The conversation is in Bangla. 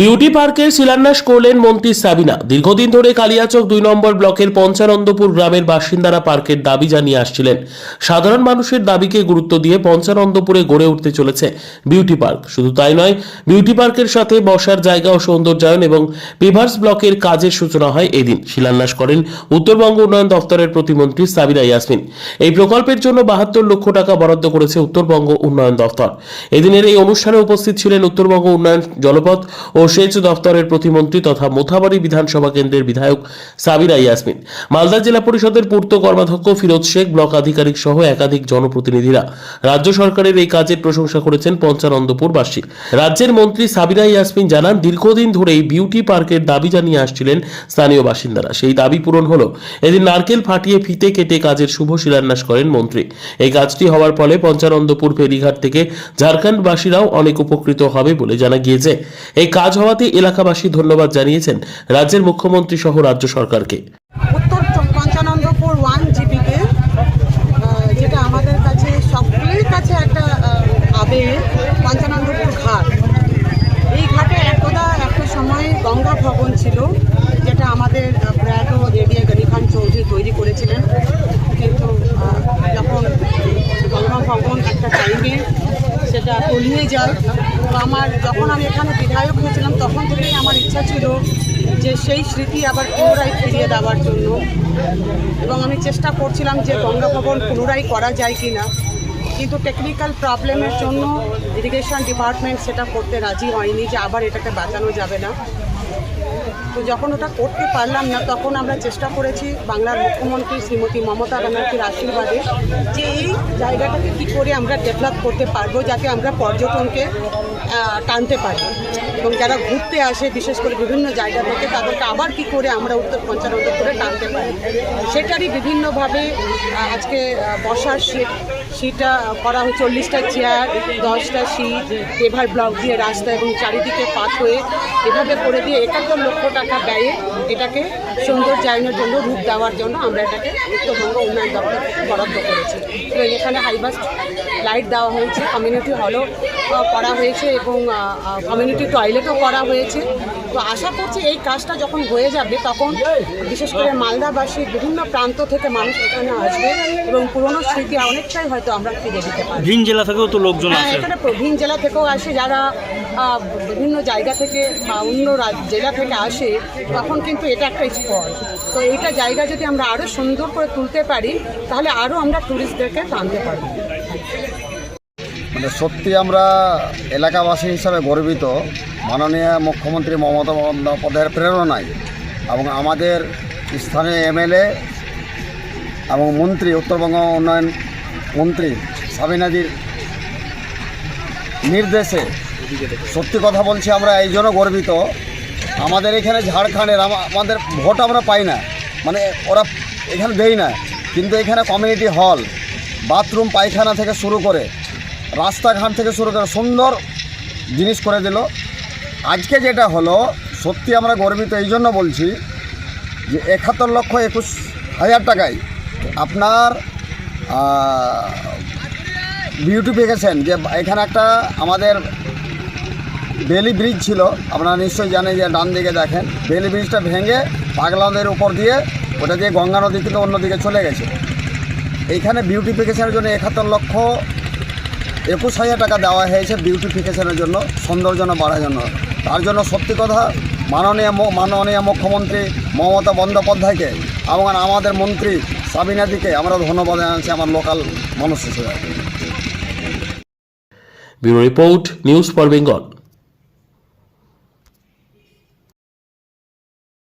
বিউটি পার্কের শিলান্যাস করলেন মন্ত্রী সাবিনা। দীর্ঘদিন ধরে কালিয়াচক দুই নম্বর ব্লকের পঞ্চানন্দপুর গ্রামের বাসিন্দারা পার্কের দাবি জানিয়ে আসছিলেন। সাধারণ মানুষের দাবিকে গুরুত্ব দিয়ে পঞ্চানন্দপুরে গড়ে উঠতে চলেছে বিউটি পার্ক। শুধু তাই নয়, বিউটি পার্কের সাথে বসার জায়গা ও সৌন্দর্যায়ন এবং পিভার্স ব্লকের কাজের সূচনা হয় এদিন। শিলান্যাস করেন উত্তরবঙ্গ উন্নয়ন দপ্তরের প্রতিমন্ত্রী সাবিনা ইয়াসমিন। এই প্রকল্পের জন্য বাহাত্তর লক্ষ টাকা বরাদ্দ করেছে উত্তরবঙ্গ উন্নয়ন দপ্তর এদিনের এই অনুষ্ঠানে উপস্থিত ছিলেন উত্তরবঙ্গ উন্নয়ন জলপথ ও সেচ দপ্তরের প্রতিমন্ত্রী তথা মোথাবাড়ি বিধানসভা কেন্দ্রের বিধায়ক সাবিরা ইয়াসমিন। মালদা জেলা পরিষদের পূর্ত কর্মাধ্যক্ষ ফিরোজ শেখ, ব্লক আধিকারিক সহ একাধিক জনপ্রতিনিধিরা। রাজ্য সরকারের এই কাজের প্রশংসা করেছেন পঞ্চানন্দপুরবাসী রাজ্যের মন্ত্রী সাবিরা ইয়াসমিন জানান, দীর্ঘদিন ধরেই বিউটি পার্কের দাবি জানিয়ে আসছিলেন স্থানীয় বাসিন্দারা। সেই দাবি পূরণ হলো। এদিন নারকেল ফাটিয়ে ফিতে কেটে কাজের শুভ শিলান্যাস করেন মন্ত্রী। এই কাজটি হওয়ার ফলে পঞ্চানন্দপুর ফেরিঘাট থেকে ঝাড়খণ্ডবাসীরাও অনেক উপকৃত হবে বলে জানা গিয়েছে। এই কাজ হওয়াতে এলাকাবাসী ধন্যবাদ জানিয়েছেন রাজ্যের মুখ্যমন্ত্রী সহ রাজ্য সরকারকে। উত্তর পঞ্চানন্দপুর ওয়ান জিপিতে যেটা আমাদের কাছে কাছে একটা আবেগ পঞ্চানন্দপুর ঘাট। এই ঘাটে একদা একটা সময় গঙ্গা ভবন ছিল, যেটা আমাদের প্রয়াত এডিএ খান চৌধুরী তৈরি করেছিলেন। কিন্তু যখন গঙ্গা ভবন একটা টাইমে সেটা তলিয়ে যায় আমার যখন আমি এখানে বিধায়ক হয়েছিলাম, তখন থেকেই আমার ইচ্ছা ছিল যে সেই স্মৃতি আবার পুনরায় ফিরিয়ে দেওয়ার জন্য। এবং আমি চেষ্টা করছিলাম যে গঙ্গা পুনরায় করা যায় কি না কিন্তু টেকনিক্যাল প্রবলেমের জন্য ইরিগেশন ডিপার্টমেন্ট সেটা করতে রাজি হয়নি যে আবার এটাকে বাঁচানো যাবে না। তো যখন ওটা করতে পারলাম না, তখন আমরা চেষ্টা করেছি বাংলার মুখ্যমন্ত্রী শ্রীমতী মমতা ব্যানার্জির আশীর্বাদে যে এই জায়গাটাকে কী করে আমরা ডেভেলপ করতে পারব যাতে আমরা পর্যটনকে টানতে পারি। এবং যারা ঘুরতে আসে, বিশেষ করে বিভিন্ন জায়গা থেকে, তাদেরকে আবার কি করে আমরা উত্তর পঞ্চানন্দ করে টানতে পারি। সেটারই বিভিন্নভাবে আজকে বসার সিট সিটটা করা হয় চল্লিশটা চেয়ার দশটা সিট এভার ব্লক দিয়ে রাস্তা এবং চারিদিকে পাথ হয়ে এভাবে করে দিয়ে একাত্তর লক্ষ টাকা ব্যয়ে এটাকে সৌন্দর্যায়নের জন্য রূপ দেওয়ার জন্য আমরা এটাকে উত্তরবঙ্গ উন্নয়ন দপ্তর বরাদ্দ করেছি। এবং এখানে হাইবাস্ট লাইট দেওয়া হয়েছে কমিউনিটি হলও করা হয়েছে এবং কমিউনিটি টয়লেটও করা হয়েছে। তো আশা করছি এই কাজটা যখন হয়ে যাবে তখন বিশেষ করে মালদাবাসীর বিভিন্ন প্রান্ত থেকে মানুষ এখানে আসবে এবং পুরনো স্মৃতি অনেকটাই হয়তো আমরা ফিরে দিতে ভিন জেলা থেকেও তো লোকজন হ্যাঁ এখানে প্রবীণ জেলা থেকেও আসে যারা বিভিন্ন জায়গা থেকে বা অন্য জেলা থেকে আসে, তখন কিন্তু এটা একটা স্পট। তো এটা জায়গা যদি আমরা আরও সুন্দর করে তুলতে পারি, তাহলে আরও আমরা ট্যুরিস্টদেরকে টানতে পারব। মানে সত্যি আমরা এলাকাবাসী হিসাবে গর্বিত। মাননীয় মুখ্যমন্ত্রী মমতা বন্দ্যোপাধ্যায়ের প্রেরণায় এবং আমাদের স্থানীয় এমএলএ এবং মন্ত্রী, উত্তরবঙ্গ উন্নয়ন মন্ত্রী সাবিনাদির নির্দেশে সত্যি কথা বলছি, আমরা এই জন্য গর্বিত। আমাদের এখানে ঝাড়খণ্ডের আমাদের ভোট আমরা পাই না। মানে ওরা এখানে দেই না। কিন্তু এখানে কমিউনিটি হল বাথরুম পায়খানা থেকে শুরু করে, রাস্তাঘাট থেকে শুরু করে সুন্দর জিনিস করে দিল। আজকে যেটা হলো, সত্যি আমরা গর্বিত, এই জন্য বলছি যে একাত্তর লক্ষ একুশ হাজার টাকায় আপনার বিউটিফিকেশন যে এখানে একটা আমাদের বেলি ব্রিজ ছিল, আপনারা নিশ্চয়ই জানেন যে ডান দিকে দেখেন। বেলি ব্রিজটা ভেঙে পাগলাদের উপর দিয়ে ওটা দিয়ে গঙ্গা নদী থেকে অন্যদিকে চলে গেছে। এইখানে বিউটিফিকেশনের জন্য একাত্তর লক্ষ একুশ হাজার টাকা দেওয়া হয়েছে বিউটিফিকেশনের জন্য সৌন্দর্য বাড়ার জন্য। তার জন্য সত্যি কথা, মাননীয় মাননীয় মুখ্যমন্ত্রী মমতা বন্দ্যোপাধ্যায়কে এবং আমাদের মন্ত্রী সাবিনাদিকে আমরা ধন্যবাদ জানাচ্ছি, আমার লোকাল মানুষ হিসেবে bureau report, news for Bengal.